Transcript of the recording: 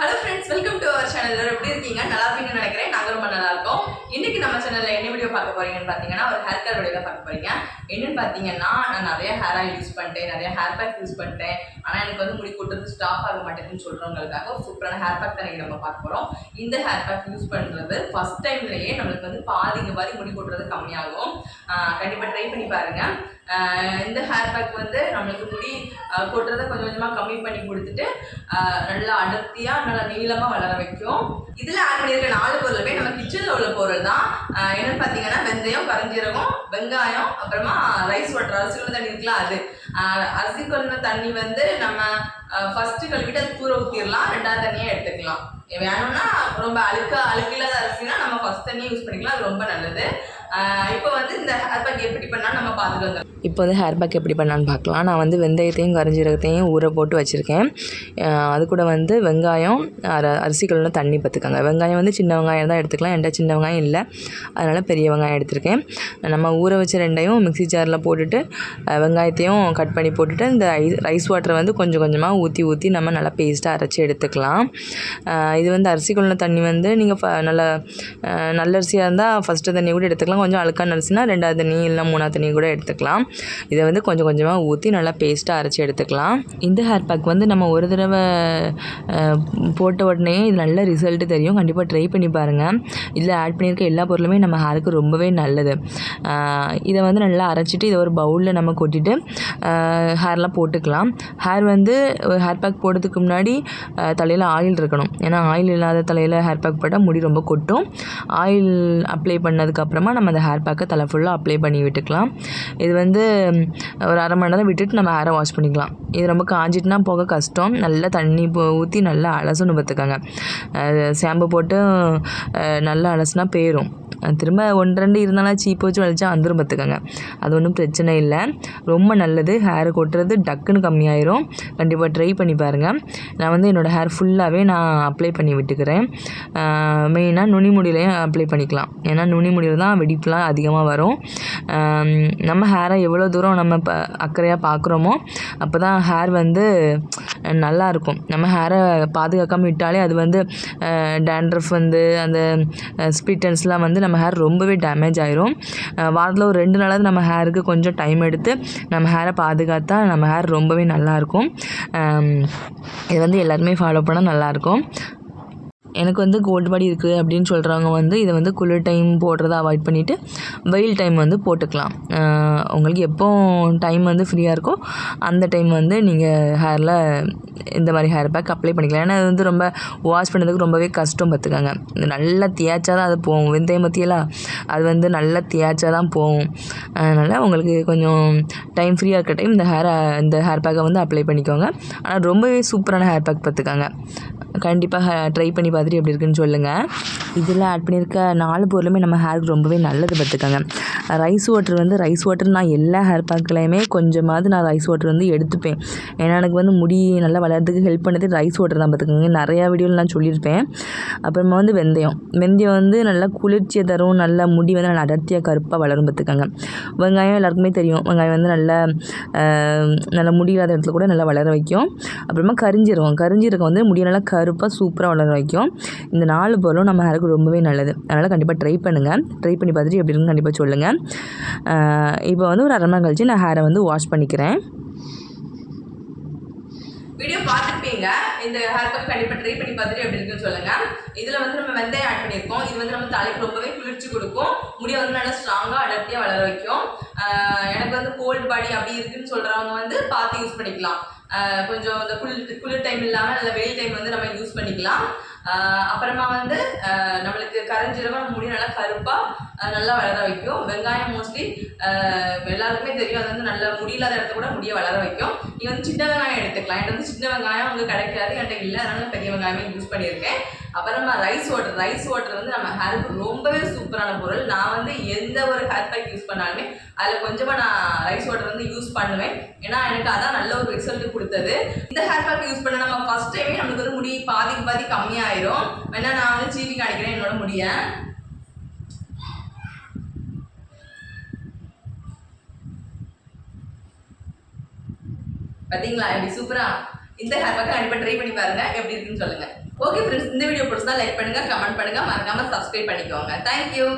Hello friends welcome to our channel எல்லாரும் எப்படி இருக்கீங்க? நல்லா இருப்பீங்கன்னு நினைக்கிறேன். நாங்கள் ரொம்ப நல்லா இருக்கோம். இன்னைக்கு நம்ம சேனல்ல என்ன வீடியோ பார்க்க போறீங்கன்னு பார்த்தீங்கன்னா ஒரு ஹேர் கேர் வீடியோ பார்க்க போறீங்க. என்னன்னு பார்த்தீங்கன்னா நான் நிறைய ஹேர் ஆயில் யூஸ் பண்ணிட்டேன் நிறைய ஹேர் பேக் யூஸ் பண்ணிட்டேன். ஆனால் எனக்கு வந்து முடி கொட்டுறது ஸ்டாப் ஆக மாட்டேங்குன்னு சொல்றவங்களுக்காக ஒரு சூப்பரான ஹேர் பேக் தான் நம்ம பார்க்க போறோம். இந்த ஹேர் பேக் யூஸ் பண்றது ஃபர்ஸ்ட் டைம்லயே நம்மளுக்கு வந்து பாதிங்க மாதிரி முடி கொட்டுறது கம்மியாகும். கண்டிப்பாக கண்டிப்பா ட்ரை பண்ணி பாருங்க. இந்த ஹேர் பேக் வந்து நம்மளுக்கு முடி கொட்டுறதை கொஞ்சம் கொஞ்சமாக கம்மி பண்ணி கொடுத்துட்டு நல்லா அடர்த்தியாக நல்லா நீளமாக வளர வைக்கும். இதில் ஆட் பண்ணியிருக்க நாலு பொருளுமே நம்ம கிச்சனில் உள்ள பொருள் தான். என்னென்னு பார்த்தீங்கன்னா வெந்தயம் கரஞ்சீரகம் வெங்காயம் அப்புறமா ரைஸ் வாட்டர் அரிசி கொண்டு தண்ணி இருக்குல்ல அது. அரிசி கொண்டு தண்ணி வந்து நம்ம ஃபஸ்ட்டு கழுவிட்டு அது தூர ஊற்றிடலாம் ரெண்டாவது தண்ணியை எடுத்துக்கலாம். வேணும்னா ரொம்ப அழுக்க அழுக்கில்லாத அரிசினா நம்ம ஃபர்ஸ்ட் தண்ணியை யூஸ் பண்ணிக்கலாம் அது ரொம்ப நல்லது. இப்போ வந்து இந்த ஹேர் பேக் எப்படி பண்ணால் நம்ம பார்த்துட்டு இப்போ வந்து ஹேர் பேக் எப்படி பண்ணான்னு பார்க்கலாம் நான் வந்து வெந்தயத்தையும் கரிஞ்சீரகத்தையும் ஊற போட்டு வச்சுருக்கேன். அது கூட வந்து வெங்காயம் அர அரிசி தண்ணி பார்த்துக்கோங்க வெங்காயம் வந்து சின்ன வெங்காயம் தான் எடுத்துக்கலாம். என்கிட்ட சின்ன வெங்காயம் இல்லை. அதனால் பெரிய வெங்காயம் எடுத்திருக்கேன். நம்ம ஊற வச்ச ரெண்டையும் மிக்ஸி ஜாரில் போட்டுட்டு வெங்காயத்தையும் கட் பண்ணி போட்டுட்டு இந்த ரைஸ் வாட்டரை வந்து கொஞ்சம் கொஞ்சமாக ஊற்றி ஊற்றி நம்ம நல்லா பேஸ்ட்டாக அரைச்சி எடுத்துக்கலாம். இது வந்து அரிசி கழுவின தண்ணி வந்து நீங்கள் நல்லா நல்ல நல்ல அரிசியாக இருந்தால் ஃபஸ்ட்டு தண்ணி கூட எடுத்துக்கலாம். கொஞ்சம் அழுக்கான அரிசினா ரெண்டாவது தண்ணி இல்லை மூணாவது தண்ணி கூட எடுத்துக்கலாம். இதை வந்து கொஞ்சம் கொஞ்சமாக ஊற்றி நல்லா பேஸ்ட்டாக அரைச்சி எடுத்துக்கலாம். இந்த ஹேர் பேக் வந்து நம்ம ஒரு தடவை போட்ட உடனே இது நல்ல ரிசல்ட்டு தெரியும். கண்டிப்பாக ட்ரை பண்ணி பாருங்கள் இதில் ஆட் பண்ணியிருக்க எல்லா பொருளுமே நம்ம ஹேருக்கு ரொம்பவே நல்லது. இதை வந்து நல்லா அரைச்சிட்டு இதை ஒரு பவுலில் நம்ம கொட்டிட்டு ஹேர்லாம் போட்டுக்கலாம். ஹேர் வந்து ஹேர் பேக் போடுறதுக்கு முன்னாடி தலையில் ஆயில் இருக்கணும். ஏன்னா ஆயில் இல்லாத தலையில் ஹேர் பேக் போட்டால் முடி ரொம்ப கொட்டும். ஆயில் அப்ளை பண்ணதுக்கப்புறமா நம்ம அந்த ஹேர் பேக்கை தலை ஃபுல்லாக அப்ளை பண்ணி விட்டுக்கலாம். இது வந்து ஒரு அரை மணி நேரம் விட்டுட்டு நம்ம ஹேரை வாஷ் பண்ணிக்கலாம். இது ரொம்ப காஞ்சிட்டுனா போக கஷ்டம். நல்லா தண்ணி ஊற்றி நல்லா அலசணும் பார்த்துக்கோங்க ஷாம்பு போட்டு நல்லா அலசுனா போயிடும் திரும்ப ஒன்று ரெண்டு இருந்தாலும் சீப்பு வச்சு வலிச்சா வந்துடும் பார்த்துக்கோங்க. அது ஒன்றும் பிரச்சனை இல்லை. ரொம்ப நல்லது. ஹேர் கொட்டுறது டக்குன்னு கம்மியாயிரும். கண்டிப்பாக ட்ரை பண்ணி பாருங்கள் நான் வந்து என்னோடய ஹேர் ஃபுல்லாகவே நான் அப்ளை பண்ணி விட்டுக்கிறேன். மெயினாக நுனி முடியிலையும் அப்ளை பண்ணிக்கலாம். ஏன்னா நுனி முடியில் தான் வெடிப்புலாம் அதிகமாக வரும். நம்ம ஹேரை எவ்வளோ தூரம் நம்ம ப அக்கறையாக பார்க்குறோமோ அப்போ தான் ஹேர் வந்து நல்லா இருக்கும். நம்ம ஹேரை பாதுகாக்காமல் விட்டாலே அது வந்து டேண்ட்ரஃப் வந்து அந்த ஸ்பிட்டன்ஸ்லாம் வந்து நம்ம ஹேர் ரொம்பவே டேமேஜ் ஆயிரும். வாரத்தில் ஒரு ரெண்டு நாளாவது நம்ம ஹேருக்கு கொஞ்சம் டைம் எடுத்து நம்ம ஹேரை பாதுகாத்தா நம்ம ஹேர் ரொம்பவே நல்லாயிருக்கும் இது வந்து எல்லாருமே ஃபாலோ பண்ணால் நல்லாயிருக்கும் எனக்கு வந்து கோல்டு பாடி இருக்குது அப்படின்னு சொல்கிறவங்க வந்து இதை வந்து குளிர் டைம் போடுறத அவாய்ட் பண்ணிவிட்டு வெயில் டைம் வந்து போட்டுக்கலாம். உங்களுக்கு எப்போ டைம் வந்து ஃப்ரீயாக இருக்கோ அந்த டைம் வந்து நீங்கள் ஹேரில் இந்த மாதிரி ஹேர் பேக் அப்ளை பண்ணிக்கலாம். ஏன்னா அது வந்து ரொம்ப வாஷ் பண்ணுறதுக்கு ரொம்பவே கஷ்டம் பார்த்துக்கோங்க. இது நல்லா தேய்ச்சா தான் அது போகும். வெந்தயம் பற்றியெல்லாம் அது வந்து நல்லா தேய்ச்சா தான் போகும். அதனால் உங்களுக்கு கொஞ்சம் டைம் ஃப்ரீயாக இருக்க டைம் இந்த ஹேரை இந்த ஹேர் பேக்கை வந்து அப்ளை பண்ணிக்கோங்க. ஆனால் ரொம்பவே சூப்பரான ஹேர் பேக் பார்த்துக்கோங்க. கண்டிப்பாக ட்ரை பண்ணி பார்த்துட்டு எப்படி இருக்குன்னு சொல்லுங்கள் இதில் ஆட் பண்ணியிருக்க நாலு பொருளுமே நம்ம ஹேருக்கு ரொம்பவே நல்லது பார்த்துக்கோங்க. ரைஸ் வாட்டர் வந்து ரைஸ் வாட்டர் நான் எல்லா ஹேர் பேக்லையுமே கொஞ்சமாவது நான் ரைஸ் வாட்டர் வந்து எடுத்துப்பேன். ஏன்னா எனக்கு வந்து முடி நல்லா வளர்றதுக்கு ஹெல்ப் பண்ணது ரைஸ் வாட்டர் தான் பார்த்துக்கோங்க. நிறையா வீடியோவில் நான் சொல்லியிருப்பேன். அப்புறமா வந்து வெந்தயம். வெந்தயம் வந்து நல்லா குளிர்ச்சியை தரும் நல்லா முடி வந்து நல்லா அடர்த்தியாக கருப்பாக வளரும் பார்த்துக்கோங்க. வெங்காயம் எல்லாருக்குமே தெரியும். வெங்காயம் வந்து நல்லா நல்லா முடியாத இடத்துல கூட நல்லா வளர வைக்கும். அப்புறமா கரிஞ்சீரகம் கரிஞ்சீரகம் வந்து முடியை நல்லா கரு கருப்பாக சூப்பராக வளர வைக்கும் இந்த நாலு பொருளும் நம்ம ஹேருக்கு ரொம்பவே நல்லது. அதனால் கண்டிப்பாக ட்ரை பண்ணுங்கள் ட்ரை பண்ணி பார்த்துட்டு எப்படி இருக்குன்னு கண்டிப்பாக சொல்லுங்கள் இப்போ வந்து ஒரு அரை மணி கழிச்சு நான் ஹேரை வந்து வாஷ் பண்ணிக்கிறேன். வீடியோ பார்த்துருப்பீங்க இந்த ஹேர் பேக் கண்டிப்பாக ட்ரை பண்ணி பார்த்துட்டு எப்படி இருக்குன்னு சொல்லுங்க. இதில் வந்து நம்ம வெந்தயம் ஆட் பண்ணியிருக்கோம். இது வந்து நம்ம தலைக்கு ரொம்பவே குளிர்ச்சி கொடுக்கும். முடியை வந்து நல்லா ஸ்ட்ராங்காக அடர்த்தியாக வளர வைக்கும். எனக்கு வந்து கோல்டு பாடி அப்படி இருக்குன்னு சொல்கிறவங்க வந்து பார்த்து யூஸ் பண்ணிக்கலாம். கொஞ்சம் இந்த குளிர் குளிர் டைம் இல்லாமல் நல்ல வெயில் டைம் வந்து நம்ம யூஸ் பண்ணிக்கலாம். அப்புறமா வந்து நம்மளுக்கு கரைஞ்சிரவா நம்ம முடி நல்லா கருப்பாக நல்லா வளர வைக்கும். வெங்காயம் மோஸ்ட்லி எல்லாருக்குமே தெரியும். அது வந்து நல்ல முடியில்லாத இடத்த கூட முடிய வளர வைக்கும். நீங்கள் வந்து சின்ன வெங்காயம் எடுத்துக்கலாம். என்கிட்ட வந்து சின்ன வெங்காயம் உங்களுக்கு கிடைக்காது. என்கிட்ட இல்லை. அதனால பெரிய வெங்காயமே யூஸ் பண்ணியிருக்கேன். அப்புறமா ரைஸ் வாட்டர் ரைஸ் வாட்டர் வந்து நம்ம ஹேருக்கு ரொம்பவே சூப்பரான பொருள். நான் வந்து எந்த ஒரு ஹேர் பேக் யூஸ் பண்ணாலுமே அதில் கொஞ்சமாக நான் ரைஸ் வாட்டர் வந்து யூஸ் பண்ணுவேன். ஏன்னா எனக்கு அதான் நல்ல ஒரு ரிசல்ட் கொடுத்தது. இந்த ஹேர் பேக் யூஸ் பண்ண நம்ம ஃபர்ஸ்ட் டைமே நம்மளுக்கு வந்து முடி பாதிக்கு பாதி கம்மியாயிரும். வேணா நான் வந்து சீவி காணிக்கிறேன் என்னோட முடியை. பாத்தீங்களா? எப்படி சூப்பரா இந்த ஹேர் பேக்கை கண்டிப்பாக ட்ரை பண்ணி பாருங்க. எப்படி இருக்குன்னு சொல்லுங்க. ஓகே ஃப்ரெண்ட்ஸ் இந்த வீடியோ பிடிச்சா லைக் பண்ணுங்க கமெண்ட் பண்ணுங்க. மறக்காம சப்ஸ்கிரைப் பண்ணிக்கோங்க. தேங்க்யூ